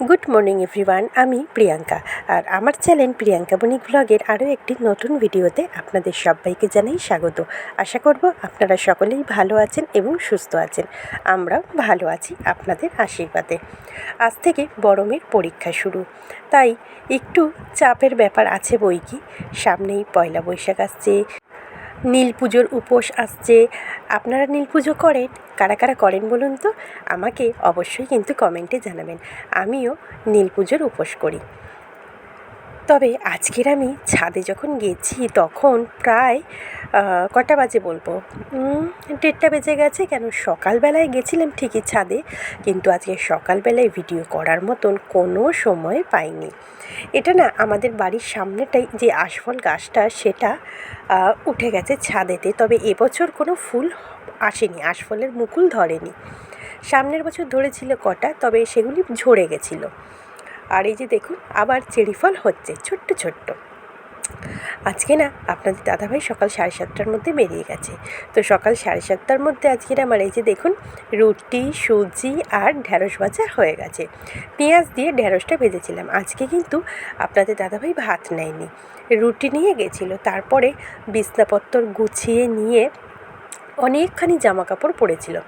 Good morning everyone আমি প্রিয়াঙ্কা। আর আমার channel Priyanka বণিক ব্লগের আরও একটি নতুন ভিডিওতে আপনাদের সবাইকে জানাই স্বাগত। আশা করব আপনারা সকলেই ভালো আছেন এবং সুস্থ আছেন। আমরাও ভালো আছি আপনাদের আশীর্বাদে। আজ থেকে বড়মের পরীক্ষা শুরু। তাই একটু চাপের ব্যাপার আছে বই কি? সামনেই পয়লা বৈশাখ আসছে। নীল পুজোর উপোস আসছে। আপনারা নীল পুজো করেন? কারা কারা করেন বলুন তো? আমাকে অবশ্যই কিন্তু কমেন্টে জানাবেন। আমিও নীল পুজোর উপোস করি। তবে আজকের আমি ছাদে যখন গেছি তখন প্রায় কটা বাজে বলব? দেড়টা বেজে গেছে কেন সকালবেলায় গেছিলাম ঠিকই ছাদে, কিন্তু আজকে সকালবেলায় ভিডিও করার মতন কোনো সময় পাইনি। এটা না আমাদের বাড়ির সামনেটাই যে আশফল গাছটা সেটা উঠে গেছে ছাদেতে, তবে এবছর কোনো ফুল আসেনি আশফলের মুকুল ধরেনি। সামনের বছর ধরেছিল কটা, তবে সেগুলি ঝরে গেছিল। আর এই যে দেখুন, আবার চেরি ফল হচ্ছে, ছোট্ট ছোট্ট। আজকে না, আপনাদের দাদাভাই সকাল সাড়ে সাতটার মধ্যে বেরিয়ে গেছে। তো সকাল সাড়ে সাতটার মধ্যে আজকের আমার এই যে দেখুন, রুটি, সুজি আর ঢ্যাঁড়স ভাজা হয়ে গেছে। পেঁয়াজ দিয়ে ঢ্যাঁড়সটা ভেজেছিলাম। আজকে কিন্তু আপনাদের দাদাভাই ভাত নেয়নি। রুটি নিয়ে গেছিল। তারপরে বিছনাপত্তর গুছিয়ে নিয়ে অনেকখানি জামা কাপড় পরেছিল।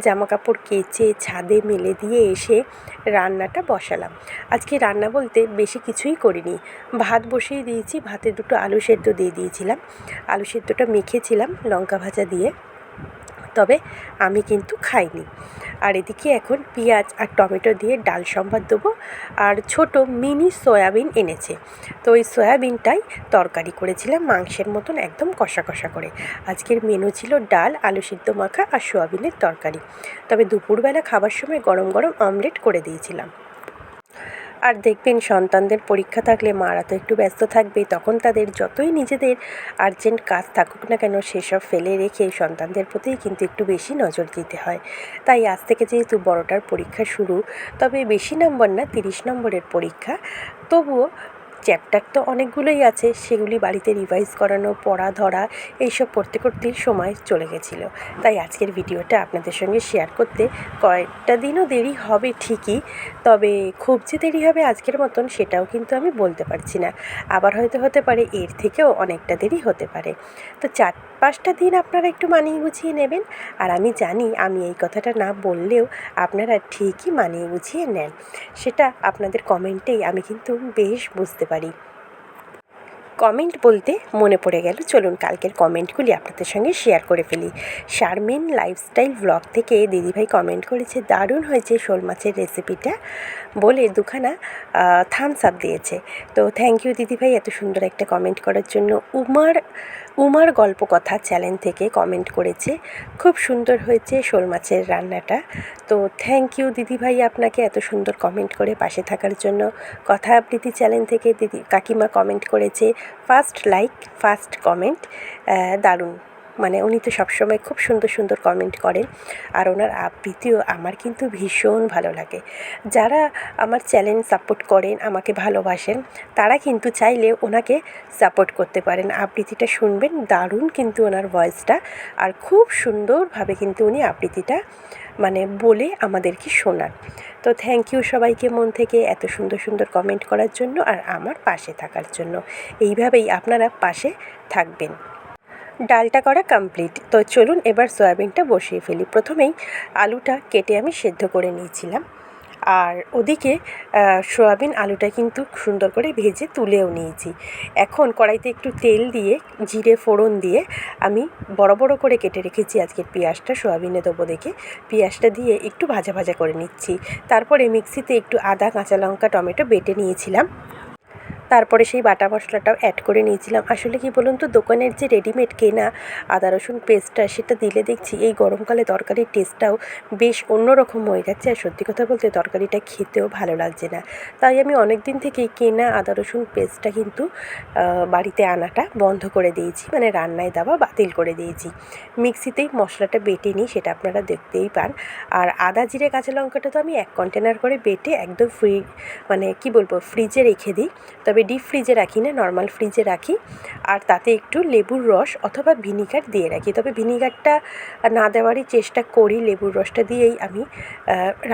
জামা কাপড় কেচে, ছাদে মেলে দিয়ে এসে রান্নাটা বসালাম। আজকে রান্না বলতে বেশি কিছুই করিনি। ভাত বসিয়ে দিয়েছি, ভাতে দুটো আলু সেদ্ধ দিয়ে দিয়েছিলাম। আলু সেদ্ধটা মেখেছিলাম লঙ্কা ভাজা দিয়ে। তবে আমি কিন্তু খাইনি। আর এদিকে এখন পেঁয়াজ আর টমেটো দিয়ে ডাল সম্বাদ দেবো আর ছোট মিনি সয়াবিন এনেছে। তো ওই সয়াবিনটাই তরকারি করেছিলাম মাংসের মতন একদম কষা কষা করে। আজকের মেনু ছিল ডাল, আলু সিদ্ধ মাখা আর সয়াবিনের তরকারি। তবে দুপুরবেলা খাবার সময় গরম গরম অমলেট করে দিয়েছিলাম। আর দেখবেন সন্তানদের পরীক্ষা থাকলে মারা তো একটু ব্যস্ত থাকবে তখন তাদের যতই নিজেদের আর্জেন্ট কাজ থাকুক না কেন সেসব ফেলে রেখে সন্তানদের প্রতিই কিন্তু একটু বেশি নজর দিতে হয়। তাই আজ থেকে যেহেতু বড়টার পরীক্ষা শুরু, তবে বেশি নম্বর না, তিরিশ নম্বরের পরীক্ষা। তবুও চ্যাপ্টার তো অনেকগুলোই আছে, সেগুলি বাড়িতে রিভাইজ করানো, পড়া, ধরা, এইসব করতে করতেই সময় চলে গেছিল। তাই আজকের ভিডিওটা আপনাদের সঙ্গে শেয়ার করতে কয়েকটা দিনও দেরি হবে ঠিকই, তবে খুব যে দেরি হবে আজকের মতন সেটাও কিন্তু আমি বলতে পারছি না। আবার হয়তো হতে পারে, এর থেকেও অনেকটা দেরি হতে পারে। তো চার পাঁচটা দিন আপনারা একটু মানিয়ে গুছিয়ে নেবেন। আর আমি জানি আমি এই কথাটা না বললেও আপনারা ঠিকই মানিয়ে গুছিয়ে নেন। সেটা আপনাদের কমেন্টেই আমি কিন্তু বেশ বুঝতে পারি। কমেন্ট বলতে মনে পড়ে গেল, চলুন কালকের কমেন্টগুলি আপনাদের সঙ্গে শেয়ার করে ফেলি। শারমিন লাইফস্টাইল ব্লগ থেকে দিদিভাই কমেন্ট করেছে, দারুণ হয়েছে শোল মাছের রেসিপিটা। বলে দুখানা থামস আপ দিয়েছে। তো থ্যাংক ইউ দিদিভাই এত সুন্দর একটা কমেন্ট করার জন্য। উমার উমার গল্প কথা চ্যানেল থেকে কমেন্ট করেছে, খুব সুন্দর হয়েছে শোল মাছের রান্নাটা। তো থ্যাংক ইউ দিদিভাই আপনাকে এত সুন্দর কমেন্ট করে পাশে থাকার জন্য। কথা আবৃত্তি চ্যানেল থেকে দিদি কাকিমা কমেন্ট করেছে ফার্স্ট লাইক ফার্স্ট কমেন্ট দারুণ। মানে উনি তো সবসময় খুব সুন্দর সুন্দর কমেন্ট করেন। আর ওনার আবৃত্তিও আমার কিন্তু ভীষণ ভালো লাগে। যারা আমার চ্যানেল সাপোর্ট করেন, আমাকে ভালোবাসেন, তারা কিন্তু চাইলে ওনাকে সাপোর্ট করতে পারেন। আবৃত্তিটা শুনবেন, দারুণ কিন্তু ওনার ভয়েসটা আর খুব সুন্দরভাবে কিন্তু উনি আবৃত্তিটা মানে বলে আমাদেরকে শোনান। তো থ্যাংক ইউ সবাইকে মন থেকে এত সুন্দর সুন্দর কমেন্ট করার জন্য আর আমার পাশে থাকার জন্য। এইভাবেই আপনারা পাশে থাকবেন। ডালটা করা কমপ্লিট তো চলুন এবার সয়াবিনটা বসিয়ে ফেলি। প্রথমেই আলুটা কেটে আমি সেদ্ধ করে নিয়েছিলাম। আর ওদিকে সয়াবিন আলুটা কিন্তু সুন্দর করে ভেজে তুলেও নিয়েছি। এখন কড়াইতে একটু তেল দিয়ে, জিরে ফোড়ন দিয়ে আমি বড় বড় করে কেটে রেখেছি আজকের পেঁয়াজটা, সয়াবিনে দেবো দেখে। পেঁয়াজটা দিয়ে একটু ভাজা ভাজা করে নিচ্ছি। তারপরে মিক্সিতে একটু আদা, কাঁচা লঙ্কা, টমেটো বেটে নিয়েছিলাম। তারপরে সেই বাটা মশলাটাও অ্যাড করে নিয়েছিলাম। আসলে কি বলুন তো, দোকানের যে রেডিমেড কেনা আদা, রসুন পেস্টটা সেটা দিলে দেখছি এই গরমকালে তরকারির টেস্টটাও বেশ অন্যরকম হয়ে যাচ্ছে। আর সত্যি কথা বলতে তরকারিটা খেতেও ভালো লাগছে না। তাই আমি অনেক দিন থেকেই কেনা আদা, রসুন পেস্টটা কিন্তু বাড়িতে আনাটা বন্ধ করে দিয়েছি। মানে রান্নায় দেওয়া বাতিল করে দিয়েছি। মিক্সিতেই মশলাটা বেটে নিই, সেটা আপনারা দেখতেই পান। আর আদা, জিরে, কাঁচা লঙ্কাটা তো আমি এক কন্টেনার করে বেটে একদম ফ্রি মানে কি বলব ফ্রিজে রেখে দিই। তবে তবে ডিপ ফ্রিজে রাখি না নর্মাল ফ্রিজে রাখি। আর তাতে একটু লেবুর রস অথবা ভিনিগার দিয়ে রাখি। তবে ভিনিগারটা না দেওয়ারই চেষ্টা করি, লেবুর রসটা দিয়েই আমি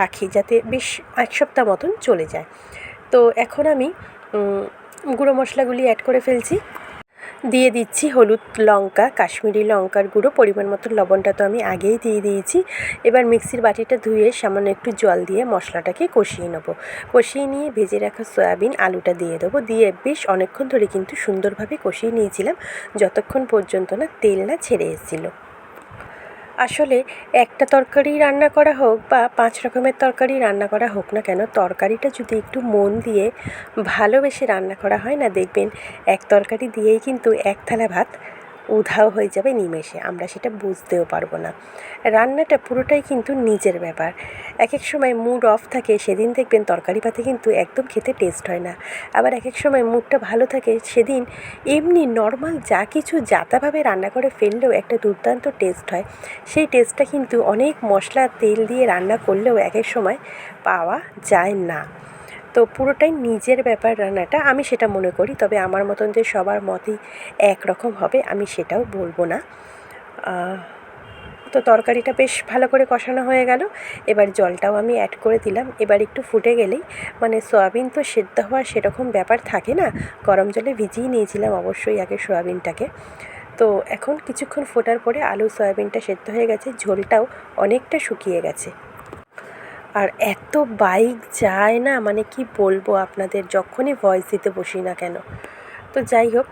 রাখি যাতে বেশ এক সপ্তাহ মতন চলে যায়। তো এখন আমি গুঁড়ো মশলাগুলি অ্যাড করে ফেলছি। দিয়ে দিচ্ছি হলুদ লঙ্কা, কাশ্মীরি লঙ্কার গুঁড়ো, পরিমাণ মতো লবণটা তো আমি আগেই দিয়ে দিয়েছি। এবার মিক্সির বাটিটা ধুয়ে সামান্য একটু জল দিয়ে মশলাটাকে কষিয়ে নেব। কষিয়ে নিয়ে ভেজে রাখা সয়াবিন, আলুটা দিয়ে দেবো। দিয়ে বেশ অনেকক্ষণ ধরে কিন্তু সুন্দরভাবে কষিয়ে নিয়েছিলাম, যতক্ষণ পর্যন্ত না তেল না ছেড়ে এসেছিল। আসলে একটা তরকারি রান্না করা হোক বা পাঁচ রকমের তরকারি রান্না করা হোক না কেন, তরকারিটা যদি একটু মন দিয়ে ভালোবেসে রান্না করা হয় না, দেখবেন এক তরকারি দিয়েই কিন্তু এক থালা ভাত উধাও হয়ে যাবে নিমেষে, আমরা সেটা বুঝতেও পারব না। রান্নাটা পুরোটাই কিন্তু নিজের ব্যাপার। এক এক সময় মুড অফ থাকে, সেদিন দেখবেন তরকারি পাতে কিন্তু একদম খেতে টেস্ট হয় না। আবার এক এক সময় মুডটা ভালো থাকে, সেদিন এমনি নর্মাল যা কিছু যাতাভাবে রান্না করে ফেললেও একটা দুর্দান্ত টেস্ট হয়। সেই টেস্টটা কিন্তু অনেক মশলা, তেল দিয়ে রান্না করলেও এক এক সময় পাওয়া যায় না। তো পুরোটাই নিজের ব্যাপার রান্নাটা, আমি সেটা মনে করি। তবে আমার মতন যে সবার মতই একরকম হবে, আমি সেটাও বলব না। তো তরকারিটা বেশ ভালো করে কষানো হয়ে গেল। এবার জলটাও আমি অ্যাড করে দিলাম। এবার একটু ফুটে গেলেই মানে সয়াবিন তো সেদ্ধ হওয়ার সেরকম ব্যাপার থাকে না, গরম জলে ভিজিয়ে নিয়েছিলাম অবশ্যই আগে সয়াবিনটাকে। তো এখন কিছুক্ষণ ফোটার পরে আলু সয়াবিনটা সেদ্ধ হয়ে গেছে, ঝোলটাও অনেকটা শুকিয়ে গেছে। আর এত বাইক যায় না মানে কি বলব আপনাদের, যখনই ভয়েস দিতে বসি না কেন। তো যাই হোক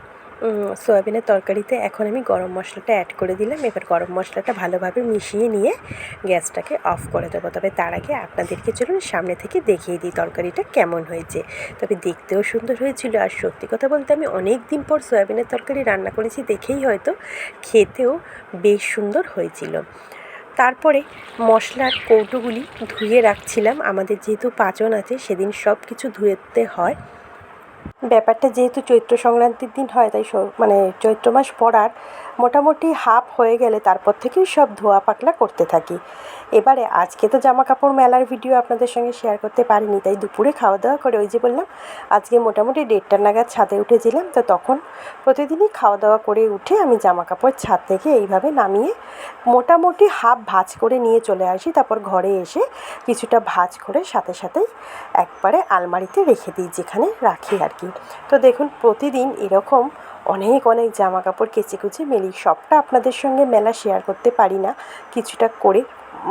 সয়াবিনের তরকারিতে এখন আমি গরম মশলাটা অ্যাড করে দিলাম। এবার গরম মশলাটা ভালোভাবে মিশিয়ে নিয়ে গ্যাসটাকে অফ করে দেবো। তবে তার আগে আপনাদেরকে চলুন সামনে থেকে দেখিয়ে দিই তরকারিটা কেমন হয়েছে। তবে দেখতেও সুন্দর হয়েছিল। আর সত্যি কথা বলতে আমি অনেক দিন পর সয়াবিনের তরকারি রান্না করেছি, দেখেই হয়তো খেতেও বেশ সুন্দর হয়েছিল। তারপরে মশলার কৌটোগুলি ধুয়ে রাখছিলাম। আমাদের যেহেতু পাচন আছে সেদিন সব কিছু ধুয়েতে হয়। ব্যাপারটা যেহেতু চৈত্র সংক্রান্তির দিন হয়, তাই মানে চৈত্র মাস পড়ার মোটামুটি হাফ হয়ে গেলে তারপর থেকেই সব ধোয়া পাকলা করতে থাকি। এবারে আজকে তো জামা কাপড় মেলার ভিডিও আপনাদের সঙ্গে শেয়ার করতে পারিনি, তাই দুপুরে খাওয়া দাওয়া করে ওই যে বললাম, আজকে মোটামুটি দেড়টা নাগাদ ছাদে উঠেছিলাম, তো তখন প্রতিদিনই খাওয়া দাওয়া করে উঠে আমি জামা কাপড় ছাদ থেকে এইভাবে নামিয়ে মোটামুটি হাফ ভাঁজ করে নিয়ে চলে আসি, তারপর ঘরে এসে কিছুটা ভাঁজ করে সাথে সাথেই একবারে আলমারিতে রেখে দিই, যেখানে রাখি আর কি। তো দেখুন, প্রতিদিন এরকম অনেক অনেক জামা কাপড় কেচে কুচে মেলি সবটা আপনাদের সঙ্গে মেলা শেয়ার করতে পারি না। কিছুটা করে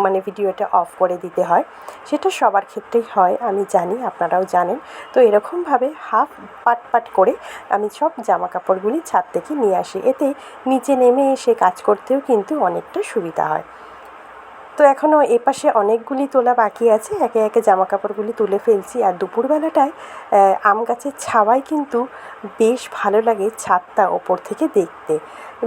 মানে ভিডিওটা অফ করে দিতে হয়। সেটা সবার ক্ষেত্রেই হয়, আমি জানি, আপনারাও জানেন। তো এরকমভাবে হাফ পাট পাট করে আমি সব জামা কাপড়গুলি ছাদ থেকে নিয়ে আসি। এতে নিচে নেমে এসে কাজ করতেও কিন্তু অনেকটা সুবিধা হয়। তো এখনও এপাশে অনেকগুলি তোলা বাকি আছে। একে একে জামা কাপড়গুলি তুলে ফেলছি আর দুপুরবেলাটায় আম গাছের ছাওয়াই কিন্তু বেশ ভালো লাগে ছাদটা ওপর থেকে দেখতে।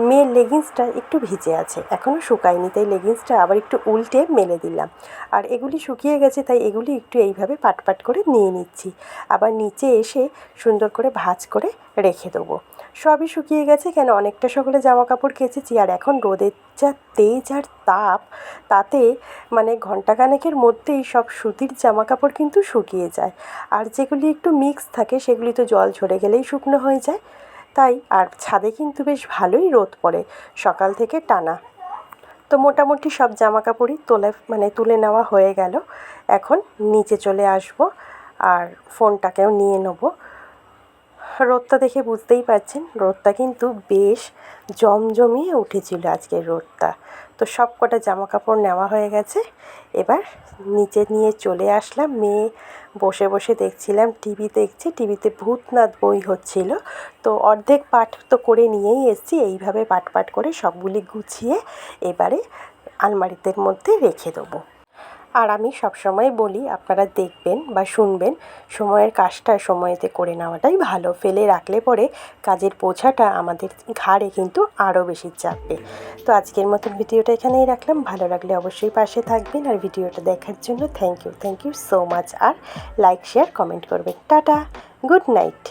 মেয়ের লেগিংসটা একটু ভিজে আছে এখনও শুকায়নি, তাই লেগিংসটা আবার একটু উল্টে মেলে দিলাম। আর এগুলি শুকিয়ে গেছে, তাই এগুলি একটু এইভাবে পাট পাট করে নিয়ে নিচ্ছি। আবার নিচে এসে সুন্দর করে ভাঁজ করে রেখে দেবো। সবই শুকিয়ে গেছে, কেন অনেকটা সকলে জামা কাপড় কেচেছি, আর এখন রোদের যা তেজ আর তাপ, তাতে মানে ঘন্টাখানেকের মধ্যেই সব সুতির জামা কাপড় কিন্তু শুকিয়ে যায়। আর যেগুলি একটু মিক্স থাকে, সেগুলি তো জল ঝরে গেলেই শুকনো হয়ে যায়। তাই আর ছাদে কিন্তু বেশ ভালোই রোদ পড়ে, সকাল থেকে টানা। তো মোটামুটি সব জামা কাপড়ই তোলে মানে তুলে নেওয়া হয়ে গেল। এখন নিচে চলে আসব আর ফোনটাকেও নিয়ে নেব। রোদটা দেখে বুঝতেই পারছেন, রোদটা কিন্তু বেশ জমজমিয়ে উঠেছিল আজকের রোদটা। তো সব কটা জামা কাপড় নেওয়া হয়ে গেছে। এবার নিচে নিয়ে চলে আসলাম। মেয়ে বসে বসে দেখছিলাম, টিভি দেখছি টিভিতে ভূতনাথ বই হচ্ছিল। তো অর্ধেক পাঠ তো করে নিয়েই এসেছি, এইভাবে পাট পাট করে সবগুলি গুছিয়ে এবারে আলমারিতে মধ্যে রেখে দেবো। আর আমি সবসময় বলি, আপনারা দেখবেন বা শুনবেন, সময়ের কাজটা সময়তে করে নেওয়াটাই ভালো। ফেলে রাখলে পরে কাজের বোঝাটা আমাদের ঘাড়ে কিন্তু আরও বেশি চাপবে। তো আজকের মতন ভিডিওটা এখানেই রাখলাম। ভালো লাগলে অবশ্যই পাশে থাকবেন আর ভিডিওটা দেখার জন্য thank you thank you so much R like share comment করবেন। Tata good night